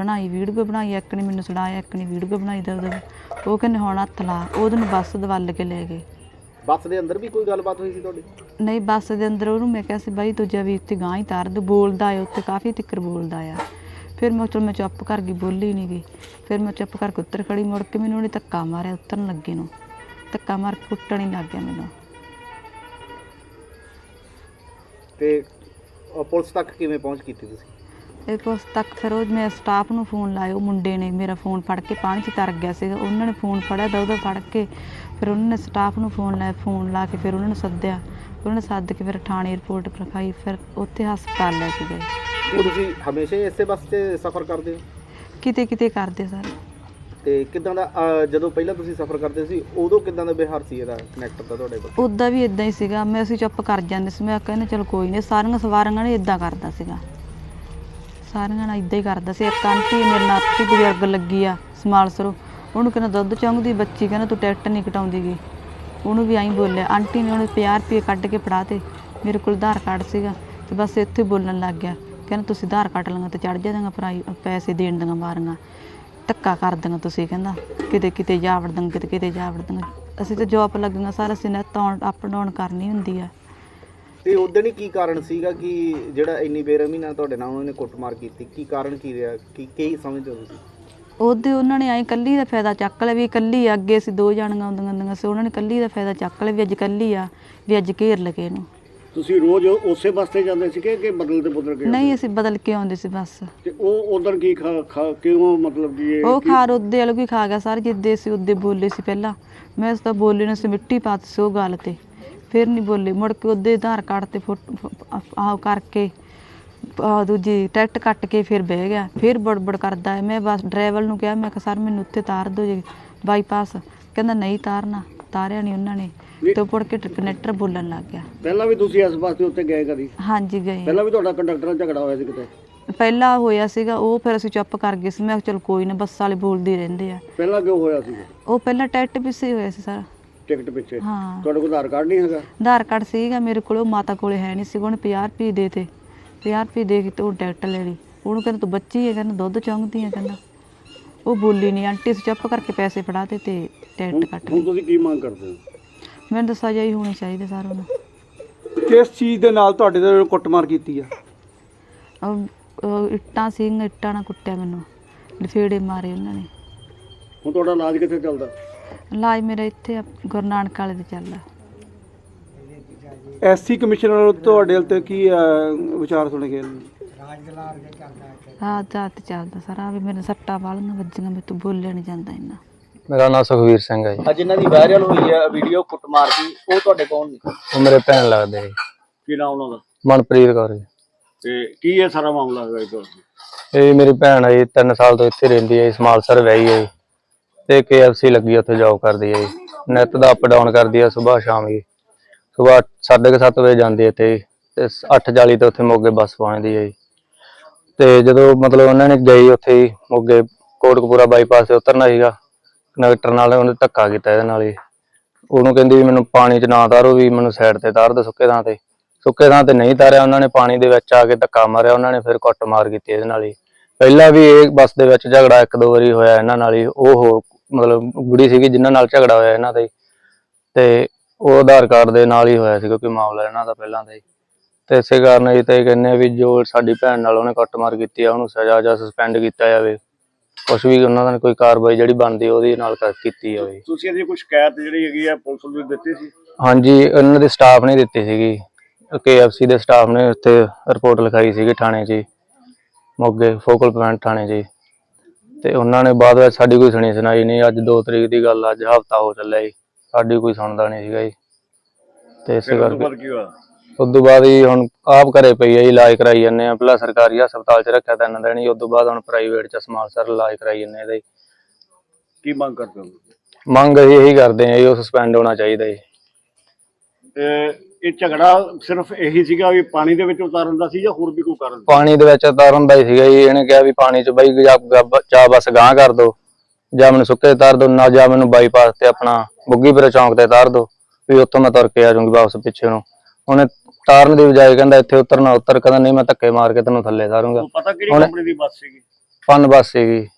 ਬਣਾਈ ਵੀਡੀਓ ਬਣਾਈ ਇੱਕ ਨੇ ਮੈਨੂੰ ਸੁਣਾਇਆ ਇੱਕ ਨੇ ਵੀਡੀਓ ਬਣਾਈ ਦਾ ਉਹਦਾ ਉਹ ਕਹਿੰਦੇ ਹੁਣ ਹੱਥ ਲਾ ਉਹਦੇ ਨੂੰ ਬੱਸ ਦਵਲ ਕੇ ਲੈ ਗਏ। ਬੱਸ ਦੇ ਅੰਦਰ ਵੀ ਕੋਈ ਗੱਲਬਾਤ ਹੋਈ ਸੀ ਤੁਹਾਡੀ? ਨਹੀਂ ਬੱਸ ਦੇ ਅੰਦਰ ਉਹਨੂੰ ਮੈਂ ਕਿਹਾ ਸੀ ਬਾਈ ਦੂਜਾ ਵੀ ਉੱਤੇ ਗਾਂ ਹੀ ਤਾਰ ਦੇ ਬੋਲਦਾ ਆ ਉੱਤੇ ਕਾਫੀ ਤਿੱਕਰ ਬੋਲਦਾ ਆ। ਫਿਰ ਮੈਂ ਚਲ ਮੈਂ ਚੁੱਪ ਕਰ ਗਈ ਬੋਲੀ ਨਹੀਂ ਗਈ। ਫਿਰ ਮੈਂ ਚੁੱਪ ਕਰਕੇ ਉੱਤਰ ਖੜੀ ਮੁੜ ਕੇ ਮੈਨੂੰ ਉਹਨੇ ਧੱਕਾ ਮਾਰਿਆ ਉਤਰਨ ਲੱਗੇ ਨੂੰ। ਧੱਕਾ ਮਾਰ ਕੇ ਕੁੱਟਣ ਹੀ ਲੱਗ ਗਿਆ ਮੈਨੂੰ। ਤੇ ਅ, ਪੁਲਿਸ ਤੱਕ ਕਿਵੇਂ ਪਹੁੰਚ ਕੀਤੀ ਤੁਸੀਂ? ਇੱਕ ਉਸ ਤੱਕ ਫਿਰ ਉਹ ਮੈਂ ਸਟਾਫ ਨੂੰ ਫੋਨ ਲਾਇਆ ਉਹ ਮੁੰਡੇ ਨੇ ਮੇਰਾ ਫੋਨ ਫੜ ਕੇ ਪਾਣੀ 'ਚ ਤਰ ਗਿਆ ਸੀਗਾ। ਉਹਨਾਂ ਨੇ ਫੋਨ ਫੜਿਆ ਤਾਂ ਉਹਦਾ ਫੜ ਕੇ ਫਿਰ ਉਹਨਾਂ ਨੇ ਸਟਾਫ ਨੂੰ ਫੋਨ ਲਾਇਆ ਫੋਨ ਲਾ ਕੇ ਫਿਰ ਉਹਨਾਂ ਨੂੰ ਸੱਦਿਆ। ਉਹਨਾਂ ਨੇ ਸੱਦ ਕੇ ਫਿਰ ਥਾਣੇ ਰਿਪੋਰਟ ਲਿਖਾਈ ਫਿਰ ਉੱਥੇ ਹਸਪਤਾਲ ਲੈ ਕੇ ਗਏ। ਉਹ ਤੁਸੀਂ ਹਮੇਸ਼ਾ ਹੀ ਇਸੇ ਬੱਸ 'ਤੇ ਸਫ਼ਰ ਕਰਦੇ ਹੋ? ਕਿਤੇ ਕਿਤੇ ਕਰਦੇ ਸਰ। ਤੇ ਕਿਦਾਂ ਦਾ ਜਦੋਂ ਪਹਿਲਾਂ ਤੁਸੀਂ ਸਫ਼ਰ ਕਰਦੇ ਸੀ ਉਦੋਂ ਕਿਦਾਂ ਦਾ ਵਿਹਾਰ ਸੀ ਇਹਦਾ ਕਨੈਕਟਰ ਦਾ ਤੁਹਾਡੇ ਕੋਲ? ਉੱਦਾਂ ਵੀ ਇਦਾਂ ਹੀ ਸੀਗਾ। ਮੈਂ ਅਸੀਂ ਚੁੱਪ ਕਰ ਜਾਂਦੇ ਸੀ। ਮੈਂ ਕਹਿੰਦਾ ਚਲ ਕੋਈ ਨਹੀਂ ਸਾਰੀਆਂ ਸਵਾਰੀਆਂ ਨੇ ਇਦਾਂ ਕਰਦਾ ਸੀਗਾ। ਸਾਰਿਆਂ ਨਾਲ ਇਦਾਂ ਹੀ ਕਰਦਾ ਸੀ। ਇੱਕ ਆਂਟੀ ਮੇਰੇ ਨਾਲ ਅੱਤੀ ਬਜ਼ੁਰਗ ਲੱਗੀ ਆ ਸਮਾਲਸਰੋ ਉਹਨੂੰ ਕਹਿੰਦਾ, ਦੁੱਧ ਚੌਂਗਦੀ ਬੱਚੀ। ਕਹਿੰਦਾ, ਤੂੰ ਟਿਕਟ ਨਹੀਂ ਕਟਾਉਂਦੀ ਗਈ ਉਹਨੂੰ ਵੀ ਐਂ ਬੋਲਿਆ। ਆਂਟੀ ਨੇ ਉਹਨੂੰ 50 ਰੁਪਏ ਕੱਢ ਕੇ ਫੜਾ ਤੇ ਮੇਰੇ ਕੋਲ ਆਧਾਰ ਕਾਰਡ ਸੀਗਾ ਤੇ ਬਸ ਇੱਥੇ ਬੋਲਣ ਲੱਗ ਗਿਆ। ਕਹਿੰਦਾ, ਤੁਸੀਂ ਆਧਾਰ ਕਾਰਡ ਲੰਗਾ ਤੇ ਚੜ ਜਾਦਾਂਗਾ ਭਰਾਈ ਪੈਸੇ ਦੇਣ ਦੀਆਂ ਮਾਰੀਆਂ। ਧੱਕਾ ਕਰ ਦਿੰਗਾ ਤੁਸੀਂ, ਕਹਿੰਦਾ। ਕਿਤੇ ਕਿਤੇ ਜਾ ਵੜਦਾਂ ਕਿਤੇ ਕਿਤੇ ਜਾ ਵੜਦਾਂ ਅਸੀਂ ਤਾਂ ਜੌਬ ਲੱਗੀਆਂ, ਸਾਰਾ ਅਸੀਂ ਨੈਟ ਆਨ ਅਪ ਡਾਊਨ ਕਰਨੀ ਹੁੰਦੀ ਆ। ਤੇ ਉਦੋਂ ਹੀ ਕੀ ਕਾਰਨ ਸੀਗਾ ਕਿ ਜਿਹੜਾ ਇੰਨੀ ਬੇਰਹਿਮੀ ਨਾਲ ਤੁਹਾਡੇ ਨਾਲ ਉਹਨੇ ਕੁੱਟਮਾਰ ਕੀਤੀ? ਕੀ ਕਾਰਨ ਕੀ ਰਿਹਾ? ਕੀ ਕੀ ਸਮਝਦੇ ਹੋ ਤੁਸੀਂ? ਉਹਦੇ ਉਹਨਾਂ ਨੇ ਐਂ ਕੱਲੀ ਦਾ ਫਾਇਦਾ ਚੱਕ ਲਿਆ ਵੀ ਕੱਲੀ ਅੱਗੇ ਅਸੀਂ ਦੋ ਜਾਣੀਆਂ ਆਉਂਦੀਆਂ ਹੁੰਦੀਆਂ ਸੀ ਉਹਨਾਂ ਨੇ ਕੱਲੀ ਦਾ ਫਾਇਦਾ ਚੱਕ ਲਿਆ ਵੀ ਅੱਜ ਕੱਲੀ ਆ ਵੀ ਅੱਜ ਘੇਰ ਲਗੇ ਇਹਨੂੰ। ਤੁਸੀਂ ਰੋਜ਼ ਉਸੇ ਬੱਸ ਤੇ ਜਾਂਦੇ ਸੀਗੇ ਕਿ ਬਦਲਦੇ ਬਦਲ ਕੇ ਨਹੀਂ ਅਸੀਂ ਬਦਲ ਕੇ ਆਉਂਦੇ ਸੀ ਬਸ। ਤੇ ਉਹ ਉਧਰ ਕੀ ਖਾ ਖਾ ਕਿਉਂ ਮਤਲਬ ਕਿ ਇਹ ਉਹ ਖਾਰ ਉਹਦੇ ਵਾਲੂ ਹੀ ਖਾ ਗਿਆ ਸਰ ਜਿੱਦੇ ਸੀ ਉਹਦੇ ਬੋਲੇ ਸੀ ਪਹਿਲਾਂ। ਮੈਂ ਉਸ ਤਾਂ ਬੋਲੇ ਨੂੰ ਸੀ ਮਿੱਟੀ ਪਾਤੀ ਸੀ ਉਹ ਗੱਲ ਤੇ। ਫਿਰ ਨਹੀਂ ਬੋਲੇ। ਮੁੜ ਕੇ ਉਹਦੇ ਆਧਾਰ ਕਾਰਡ ਤੇ ਆਹ ਕਰਕੇ ਆਹ ਦੂਜੀ ਟਿਕਟ ਕੱਟ ਕੇ ਫਿਰ ਬਹਿ ਗਿਆ। ਫਿਰ ਬੜਬੜ ਕਰਦਾ ਹੈ। ਮੈਂ ਬਸ ਡਰਾਈਵਰ ਨੂੰ ਕਿਹਾ ਮੈਂ ਕਿਹਾ ਸਰ ਮੈਨੂੰ ਉੱਥੇ ਤਾਰ ਦਿਓ ਜੀ ਬਾਈਪਾਸ। ਕਹਿੰਦਾ ਨਹੀਂ ਤਾਰਨਾ ਤਾਰਿਆ ਨਹੀਂ ਉਹਨਾਂ ਨੇ। ਤੇ ਮੁੜ ਕੇ ਕਨੈਕਟਰ ਬੋਲਣ ਲੱਗ ਗਿਆ। ਪਹਿਲਾਂ ਵੀ ਤੁਸੀਂ ਇਸ ਬੱਸ ਦੇ ਉੱਤੇ ਗਏ ਕਦੀ? ਹਾਂਜੀ ਗਏ। ਪਹਿਲਾਂ ਵੀ ਤੁਹਾਡਾ ਕੰਡਕਟਰ ਨਾਲ ਝਗੜਾ ਹੋਇਆ ਸੀ ਕਿਤੇ? ਪਹਿਲਾਂ ਹੋਇਆ ਸੀਗਾ ਉਹ ਫਿਰ ਅਸੀਂ ਚੁੱਪ ਕਰ ਗਏ ਸੀ। ਮੈਂ ਚਲ ਕੋਈ ਨਾ ਬੱਸ ਵਾਲੇ ਬੋਲਦੇ ਰਹਿੰਦੇ ਆ। ਪਹਿਲਾਂ ਕਿਉਂ ਹੋਇਆ ਸੀ? ਉਹ ਪਹਿਲਾਂ ਵੀ ਸੀ ਹੋਇਆ ਸੀ ਸਰ। ਟਿਕਟ ਪਿੱਛੇ। ਹਾਂ। ਤੁਹਾਡੇ ਕੋਲ ਆਧਾਰ ਕਾਰਡ ਨਹੀਂ ਹੈਗਾ? ਆਧਾਰ ਕਾਰਡ ਸੀਗਾ ਮੇਰੇ ਕੋਲ ਉਹ ਮਾਤਾ ਕੋਲੇ ਹੈ ਨਹੀਂ ਸੀ ਉਹਨੇ 50 ਰੁਪਏ ਦੇ ਤੇ। 50 ਰੁਪਏ ਦੇ ਕੇ ਤੇ ਉਹ ਟਿਕਟ ਲੈ ਲਈ। ਉਹਨੂੰ ਕਹਿੰਦਾ ਤੂੰ ਬੱਚੀ ਹੈ ਕਹਿੰਦਾ ਦੁੱਧ ਚੌਂਗਦੀ ਹੈ ਕਹਿੰਦਾ। ਉਹ ਬੋਲੀ ਨਹੀਂ ਆਂਟੀ ਸੀ ਚੁੱਪ ਕਰਕੇ ਪੈਸੇ ਫੜਾ ਤੇ ਤੇ ਟਿਕਟ ਕੱਟ ਹੁਣ ਲਈ ਤੁਸੀਂ ਕੀ ਮੰਗ ਕਰਦੇ ਹੋ? ਮੈਨੂੰ ਤਾਂ ਸਜ਼ਾ ਹੀ ਹੋਣੀ ਚਾਹੀਦੀ ਸਰ ਉਹਨੂੰ ਕਿਸ ਚੀਜ਼ ਦੇ ਨਾਲ ਤੁਹਾਡੇ ਤੇ ਕੁੱਟਮਾਰ ਕੀਤੀ ਆ? ਇੱਟਾਂ ਸੀ ਇੱਟਾਂ ਨਾਲ ਕੁੱਟਿਆ ਮੈਨੂੰ। ਲਫੇੜੇ ਮਾਰੇ ਉਹਨਾਂ ਨੇ। ਹੁਣ ਤੁਹਾਡਾ ਇਲਾਜ ਕਿੱਥੇ ਚੱਲਦਾ? ਇਲਾਜ ਮੇਰਾ ਇੱਥੇ ਗੁਰੂ ਨਾਨਕ ਵਾਲੇ ਦੇ ਚੱਲਦਾ। ਐਸਸੀ ਕਮਿਸ਼ਨਰ ਵੱਲੋਂ ਤੁਹਾਡੇ ਉੱਤੇ ਕੀ ਅਹ, ਵਿਚਾਰ ਸੁਣੇ ਗਏ? ਨੇ? ਰਾਤ ਰਾਤ ਚੱਲਦਾ ਸਰ ਵੀ ਮੇਰੇ ਸੱਟਾਂ ਵਾਲੀਆਂ ਵੱਜੀਆਂ ਮੇਰੇ ਤੋਂ ਬੋਲਿਆ ਨਹੀਂ ਜਾਂਦਾ ਇੰਨਾ। ਮੇਰਾ ਨਾਮ ਸੁਖਵੀਰ ਸਿੰਘ ਹੈ ਜੀ। ਅੱਜ ਇਹਨਾਂ ਦੀ ਵਾਇਰਲ ਹੋਈ ਹੈ ਵੀਡੀਓ ਕੁੱਟਮਾਰ ਦੀ ਉਹ ਤੁਹਾਡੇ ਕੌਣ ਨੇ? ਉਹ ਮੇਰੇ ਭੈਣ ਲੱਗਦੇ ਜੀ ਕੀ ਨਾਮ ਉਹਨਾਂ ਦਾ? ਮਨਪ੍ਰੀਤ ਕੌਰ ਜੀ। ਤੇ ਕੀ ਇਹ ਸਾਰਾ ਮਾਮਲਾ ਹੈਗਾ ਇਹ ਇਹ ਮੇਰੀ ਭੈਣ ਹੈ ਜੀ 3 ਸਾਲ ਤੋਂ ਇੱਥੇ ਰਹਿੰਦੀ ਹੈ ਜੀ ਸਮਾਲਸਰ ਵਿਆਹੀ ਹੈ ਜੀ। ਤੇ KFC ਲੱਗੀ ਹੈ, ਉੱਥੇ ਜੌਬ ਕਰਦੀ ਹੈ ਜੀ। ਨਿੱਤ ਦਾ ਅਪ ਡਾਊਨ ਕਰਦੀ ਹੈ ਸਵੇਰ ਸ਼ਾਮ ਜੀ। ਸਵੇਰ 7:30 ਵਜੇ ਜਾਂਦੀ ਹੈ ਇੱਥੇ ਜੀ, ਤੇ 8:40 ਤੇ ਉੱਥੇ ਮੋਗੇ ਬੱਸ ਪਹੁੰਚਦੀ ਹੈ ਜੀ। ਤੇ ਜਦੋਂ ਮਤਲਬ ਉਹਨਾਂ ਨੇ ਗਈ ਉੱਥੇ ਹੀ ਮੋਗੇ ਕੋਟਕਪੂਰਾ ਬਾਈਪਾਸ ਤੇ ਉਤਰਨਾ ਸੀਗਾ ਕੰਡਕਟਰ ਨਾਲ ਉਹਨੇ ਧੱਕਾ ਕੀਤਾ ਇਹਦੇ ਨਾਲ ਹੀ ਉਹਨੂੰ ਕਹਿੰਦੀ ਵੀ ਮੈਨੂੰ ਪਾਣੀ 'ਚ ਨਾ ਤਾਰੋ ਵੀ ਮੈਨੂੰ ਸਾਈਡ ਤੇ ਤਾਰ ਦੇ ਸੁੱਕੇ ਥਾਂ ਤੇ। ਸੁੱਕੇ ਥਾਂ ਤੇ ਨਹੀਂ ਤਾਰਿਆ ਉਹਨਾਂ ਨੇ ਪਾਣੀ ਦੇ ਵਿੱਚ ਆ ਕੇ ਧੱਕਾ ਮਾਰਿਆ ਉਹਨਾਂ ਨੇ ਫਿਰ ਕੁੱਟ ਮਾਰ ਕੀਤੀ ਇਹਦੇ ਨਾਲ ਹੀ ਪਹਿਲਾਂ ਵੀ ਇਹ ਬੱਸ ਦੇ ਵਿੱਚ ਝਗੜਾ ਇੱਕ ਦੋ ਵਾਰੀ ਹੋਇਆ ਇਹਨਾਂ ਨਾਲ ਹੀ ਉਹ ਹੋ ਮਤਲਬ ਬੁੜੀ ਸੀਗੀ ਜਿਨ੍ਹਾਂ ਨਾਲ ਝਗੜਾ ਹੋਇਆ ਇਹਨਾਂ ਦਾ ਹੀ। ਤੇ ਉਹ ਆਧਾਰ ਕਾਰਡ ਦੇ ਨਾਲ ਹੀ ਹੋਇਆ ਸੀ ਕਿਉਂਕਿ ਮਾਮਲਾ ਇਹਨਾਂ ਦਾ ਪਹਿਲਾਂ ਦਾ ਹੀ। ਤੇ ਇਸੇ ਕਾਰਨ ਇਹ ਤਾਂ ਇਹ ਕਹਿੰਦੇ ਆ ਵੀ ਜੋ ਸਾਡੀ ਭੈਣ ਨਾਲ ਉਹਨੇ ਕੁੱਟਮਾਰ ਕੀਤੀ ਆ ਉਹਨੂੰ ਸਜ਼ਾ ਜਾਂ ਸਸਪੈਂਡ ਕੀਤਾ ਜਾਵੇ। ਕੁਛ ਵੀ ਉਹਨਾਂ ਦਾ ਕੋਈ ਕਾਰਵਾਈ ਜਿਹੜੀ ਬਣਦੀ ਉਹਦੀ ਨਾਲ ਕਰ- ਕੀਤੀ ਜਾਵੇ। ਤੁਸੀਂ ਇਹਦੀ ਕੋਈ ਸ਼ਿਕਾਇਤ ਜਿਹੜੀ ਹੈਗੀ ਆ ਪੁਲਿਸ ਨੂੰ ਦਿੱਤੀ ਸੀ? ਹਾਂਜੀ ਉਹਨਾਂ ਦੇ ਸਟਾਫ ਨੇ ਦਿੱਤੀ ਸੀਗੀ। KFC ਦੇ ਸਟਾਫ ਨੇ ਉੱਥੇ ਰਿਪੋਰਟ ਲਿਖਾਈ ਸੀਗੀ ਥਾਣੇ 'ਚ ਮੋਗੇ ਫੋਕਲ ਪੁਆਇੰਟ ਥਾਣੇ 'ਚ। ਤੇ ਉਹਨਾਂ ਨੇ ਬਾਅਦ ਵਿੱਚ ਸਾਡੀ ਕੋਈ ਸੁਣੀ ਸੁਣਾਈ ਨਹੀਂ। ਅੱਜ 2 ਤਰੀਕ ਦੀ ਗੱਲ ਆ, ਅੱਜ ਹਫਤਾ ਹੋ ਚੱਲਿਆ ਜੀ। ਸਾਡੀ ਕੋਈ ਸੁਣਦਾ ਨਹੀਂ ਸੀਗਾ ਜੀ। ਤੇ ਇਸੇ ਫਿਰ ਤੋਂ ਕਰਕੇ ਬਾਅਦ ਕੀ ਹੋਇਆ? ਉਸ ਤੋਂ ਬਾਅਦ ਹੀ ਹੁਣ ਆਪ ਘਰੇ ਪਈ ਹੈ ਜੀ ਇਲਾਜ ਕਰਾਈ ਜਾਂਦੇ ਆ। ਪਹਿਲਾਂ ਸਰਕਾਰੀ ਹਸਪਤਾਲ 'ਚ ਰੱਖਿਆ ਤਿੰਨ ਦਿਨ ਜੀ ਉਸ ਤੋਂ ਬਾਅਦ ਹੁਣ ਪ੍ਰਾਈਵੇਟ 'ਚ ਸਮਾਲਸਰ ਇਲਾਜ ਕਰਾਈ ਜਾਂਦੇ ਆ ਇਹਦਾ ਜੀ। ਕੀ ਮੰਗ ਕਰਦੇ ਹੋ? ਮੰਗ ਅਸੀਂ ਇਹੀ ਕਰਦੇ ਆ ਜੀ ਉਹ ਸਸਪੈਂਡ ਹੋਣਾ ਚਾਹੀਦਾ ਜੀ। ਇਹ ਇਹ ਝਗੜਾ ਸਿਰਫ ਇਹੀ ਸੀਗਾ ਵੀ ਪਾਣੀ ਦੇ ਵਿੱਚ ਉਤਾਰਨ ਦਾ ਸੀ ਜਾਂ ਹੋਰ ਵੀ ਕੋਈ ਕਾਰਨ ਸੀ? ਪਾਣੀ ਦੇ ਵਿੱਚ ਤਾਰਨ ਦਾ ਹੀ ਸੀਗਾ ਜੀ। ਇਹਨੇ ਕਿਹਾ ਵੀ ਪਾਣੀ 'ਚ ਬਈ ਜਾਂ ਗ- ਜਾਂ ਬਸ ਗਾਂ ਕਰ ਦੋ। ਜਾਂ ਮੈਨੂੰ ਸੁੱਕੇ ਤਾਰ ਦੋ ਨਾ ਜਾਂ ਮੈਨੂੰ ਬਾਈਪਾਸ ਤੇ ਆਪਣਾ ਬੁੱਗੀਪੁਰਾ ਚੌਂਕ ਤੇ ਤਾਰ ਦੋ। ਵੀ ਉੱਥੋਂ ਮੈਂ ਤੁਰ ਕੇ ਆ ਜਾਊਂਗੀ ਵਾਪਸ ਪਿੱਛੇ ਨੂੰ। ਉਹਨੇ ਤਾਰਨ ਦੀ ਬਜਾਏ ਕਹਿੰਦਾ ਇੱਥੇ ਉਤਰਨਾ ਉਤਰ। ਕਹਿੰਦਾ ਨਹੀਂ ਮੈਂ ਧੱਕੇ ਮਾਰ ਕੇ ਤੈਨੂੰ ਥੱਲੇ ਤਾਰੂੰਗਾ। ਉਹ ਪਤਾ ਕਿਹੜੀ ਹੁਣ- ਕੰਪਨੀ ਦੀ ਬੱਸ ਸੀਗੀ? ਪੰਨ ਬੱਸ ਸੀਗੀ।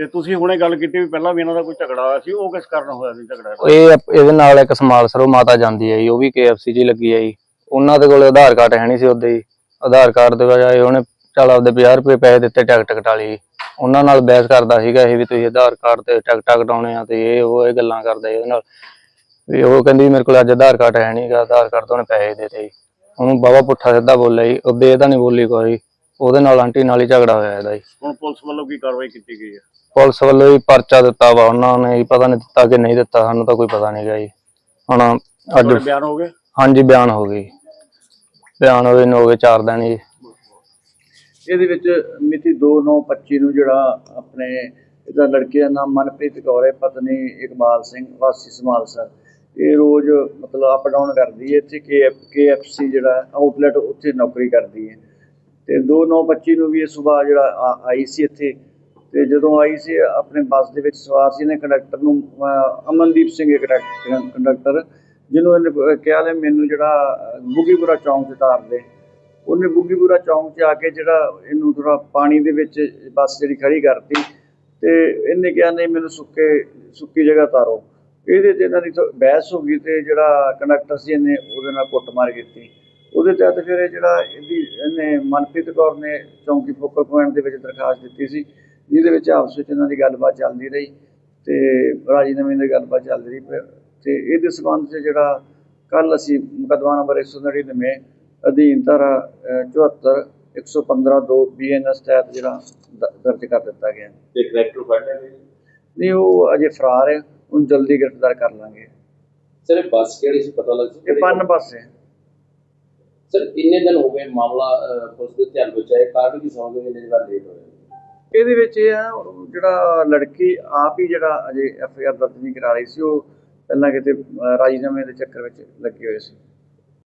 ਤੇ ਤੁਸੀਂ ਹੁਣੇ ਗੱਲ ਕੀਤੀ ਵੀ ਪਹਿਲਾਂ ਵੀ ਇਹਨਾਂ ਦਾ ਕੋਈ ਝਗੜਾ ਹੋਇਆ ਸੀ, ਉਹ ਕਿਸ ਕਾਰਨ ਹੋਇਆ ਸੀ ਝਗੜਾ ਇਹ ਅਪ- ਇਹਦੇ ਨਾਲ ਇੱਕ ਸਮਾਲ ਸਰੋ ਮਾਤਾ ਜਾਂਦੀ ਹੈ ਜੀ, ਉਹ ਵੀ KFC 'ਚ ਹੀ ਲੱਗੀ ਹੈ ਜੀ। ਉਹਨਾਂ ਦੇ ਕੋਲ ਆਧਾਰ ਕਾਰਡ ਹੈ ਨਹੀਂ ਸੀ ਉਹਦੇ ਹੀ ਆਧਾਰ ਕਾਰਡ ਦੇ ਬਜਾਏ ਉਹਨੇ ਚੱਲ ਆਪਦੇ 50 ਰੁਪਏ ਪੈਸੇ ਦਿੱਤੇ ਟਿਕਟ ਕਟਾਲੀ ਉਹਨਾਂ ਨਾਲ ਬਹਿਸ ਕਰਦਾ ਸੀਗਾ ਇਹ ਵੀ ਤੁਸੀਂ ਆਧਾਰ ਕਾਰਡ ਤੇ ਟਿਕਟਾਂ ਕਟਾਉਣੇ ਆ ਤੇ ਇਹ ਉਹ ਇਹ ਗੱਲਾਂ ਕਰਦਾ ਸੀ ਉਹਦੇ ਨਾਲ। ਵੀ ਉਹ ਕਹਿੰਦੀ ਮੇਰੇ ਕੋਲ ਅੱਜ ਆਧਾਰ ਕਾਰਡ ਹੈ ਨਹੀਂਗਾ ਆਧਾਰ ਕਾਰਡ ਤੋਂ ਉਹਨੇ ਪੈਸੇ ਦੇ ਦਿੱਤੇ ਜੀ। ਉਹਨੂੰ ਬਾਬਾ ਪੁੱਠਾ ਸਿੱਧਾ ਬੋਲਿਆ ਜੀ ਉਹਦੇ ਇਹ ਤਾਂ ਨਹੀਂ ਬੋਲੀ ਕੋਈ। ਉਹਦੇ ਨਾਲ ਆਂਟੀ ਨਾਲ ਹੀ ਝਗੜਾ ਹੋਇਆ ਇਹਦਾ ਜੀ। ਹੁਣ ਪੁਲਿਸ ਵੱਲੋਂ ਕੀ ਕਾਰਵਾਈ ਕੀਤੀ ਗਈ ਹੈ? ਪੁਲਿਸ ਵੱਲੋਂ ਹੀ ਪਰਚਾ ਦਿੱਤਾ ਵਾ ਉਹਨਾਂ ਨੇ ਜੀ, ਪਤਾ ਨਹੀਂ ਦਿੱਤਾ ਕਿ ਨਹੀਂ ਦਿੱਤਾ ਸਾਨੂੰ ਤਾਂ ਕੋਈ ਪਤਾ ਨਹੀਂ ਗਾ ਜੀ। ਹੁਣ ਅੱਜ ਤੁਹਾਡੇ ਬਿਆਨ ਹੋ ਗਏ? ਹਾਂਜੀ ਬਿਆਨ ਹੋ ਗਈ। ਬਿਆਨ ਹੋਏ ਨੂੰ ਹੋ ਗਏ 4 ਦਿਨ ਜੀ। ਇਹਦੇ ਵਿੱਚ ਮਿਤੀ 2/9/25 ਨੂੰ ਜਿਹੜਾ ਆਪਣੇ ਇਹਦਾ ਲੜਕੇ ਦਾ ਨਾਮ ਮਨਪ੍ਰੀਤ ਕੌਰ ਹੈ ਪਤਨੀ ਇਕਬਾਲ ਸਿੰਘ ਵਾਸੀ ਸਮਾਲਸਰ ਇਹ ਰੋਜ਼ ਮਤਲਬ ਅਪ ਡਾਊਨ ਕਰਦੀ ਹੈ ਇੱਥੇ ਕੇ ਕੇਐਫਸੀ ਜਿਹੜਾ ਆਊਟਲੈਟ ਉੱਥੇ ਨੌਕਰੀ ਕਰਦੀ ਹੈ। ਤੇ 2/9/25 ਨੂੰ ਵੀ ਇਹ ਸਵੇਰ ਜਿਹੜਾ ਆ- ਆਈ ਸੀ ਇੱਥੇ। ਤੇ ਜਦੋਂ ਆਈ ਸੀ ਆਪਣੇ ਬੱਸ ਦੇ ਵਿੱਚ ਸਵਾਰ ਸੀ ਨੇ ਕੰਡਕਟਰ ਨੂੰ ਅਮਨਦੀਪ ਸਿੰਘ ਇਹ ਕੰਡਕ- ਕੰਡਕਟਰ ਜਿਹਨੂੰ ਇਹਨੇ ਕਿਹਾ ਲੈ ਮੈਨੂੰ ਜਿਹੜਾ ਅਹ, ਬੁੱਗੀਪੁਰਾ ਚੌਂਕ 'ਚ ਤਾਰ ਦੇ। ਉਹਨੇ ਬੁੱਗੀਪੁਰਾ ਚੌਂਕ 'ਚ ਆ ਕੇ ਜਿਹੜਾ ਇਹਨੂੰ ਥੋੜਾ ਪਾਣੀ ਦੇ ਵਿੱਚ ਬੱਸ ਜਿਹੜੀ ਖੜੀ ਕਰਤੀ ਤੇ ਇਹਨੇ ਕਿਹਾ ਨਹੀਂ ਮੈਨੂੰ ਸੁੱਕੇ ਸੁੱਕੀ ਜਗ੍ਹਾ ਤਾਰੋ ਇਹਦੇ ਤੇ ਇਹਨਾਂ ਦੀ ਬਹਿਸ ਹੋ ਗਈ ਤੇ ਜਿਹੜਾ ਕੰਡਕਟਰ ਸੀ ਇਹਨੇ ਉਹਦੇ ਨਾਲ ਕੁੱਟਮਾਰ ਕੀਤੀ। ਉਹਦੇ ਤਹਿਤ ਫਿਰ ਇਹ ਜਿਹੜਾ ਇਹਦੀ ਇਹਨੇ ਮਨਪ੍ਰੀਤ ਕੌਰ ਨੇ ਚੌਂਕੀ ਫੋਕਲ ਪੁਆਇੰਟ ਦੇ ਵਿੱਚ ਦਰਖਾਸਤ ਦਿੱਤੀ ਸੀ ਜਿਹਦੇ ਵਿੱਚ ਆਪਸ ਵਿੱਚ ਇਹਨਾਂ ਦੀ ਗੱਲਬਾਤ ਚੱਲਦੀ ਰਹੀ ਤੇ ਰਾਜੀਨਾਮੇ ਦੀ ਗੱਲਬਾਤ ਚੱਲਦੀ ਰਹੀ ਤੇ ਇਹਦੇ ਸਬੰਧ 'ਚ ਜਿਹੜਾ ਕੱਲ ਅਸੀਂ ਮੁਕੱਦਮਾ ਨੰਬਰ 199 ਅਧੀਨ ਧਾਰਾ ਅਹ, 74 115 2 ਬੀਐਨਐਸ ਤਹਿਤ ਜਿਹੜਾ ਦਰਜ ਕਰ ਦਿੱਤਾ ਗਿਆ। ਤੇ ਕਰੈਕਟਰ ਫੜ ਲਿਆ ਨਹੀਂ ਉਹ ਅਜੇ ਫਰਾਰ ਹੈ ਉਹਨੂੰ ਜਲਦੀ ਗ੍ਰਿਫਤਾਰ ਕਰ ਲਾਂਗੇ। ਸਰ ਬੱਸ ਕਿਹੜੀ ਸੀ? ਪਤਾ ਲੱਗ ਇਹ ਪੰਨ ਪਾਸੇ ਸਰ ਇੰਨੇ ਦਿਨ ਹੋ ਗਏ ਮਾਮਲਾ ਪੁਲਿਸ ਦੇ ਧਿਆਨ ਵਿੱਚ ਆਇਆ? ਕਾਰਨ ਕੀ ਸਮਝਦੇ ਇੰਨੇ ਜਿਹੜਾ ਲੇਟ ਹੋਇਆ ਇਹਦੇ ਵਿੱਚ ਇਹ ਆ ਜਿਹੜਾ ਲੜਕੀ ਆਪ ਹੀ ਜਿਹੜਾ ਅਜੇ ਐਫ ਆਈ ਆਰ ਦਰਜ ਨਹੀਂ ਕਰਾ ਰਹੀ ਸੀ, ਉਹ ਪਹਿਲਾਂ ਕਿਤੇ ਰਾਜੀਨਾਮੇ ਦੇ ਚੱਕਰ ਵਿੱਚ ਲੱਗੇ ਹੋਏ ਸੀ।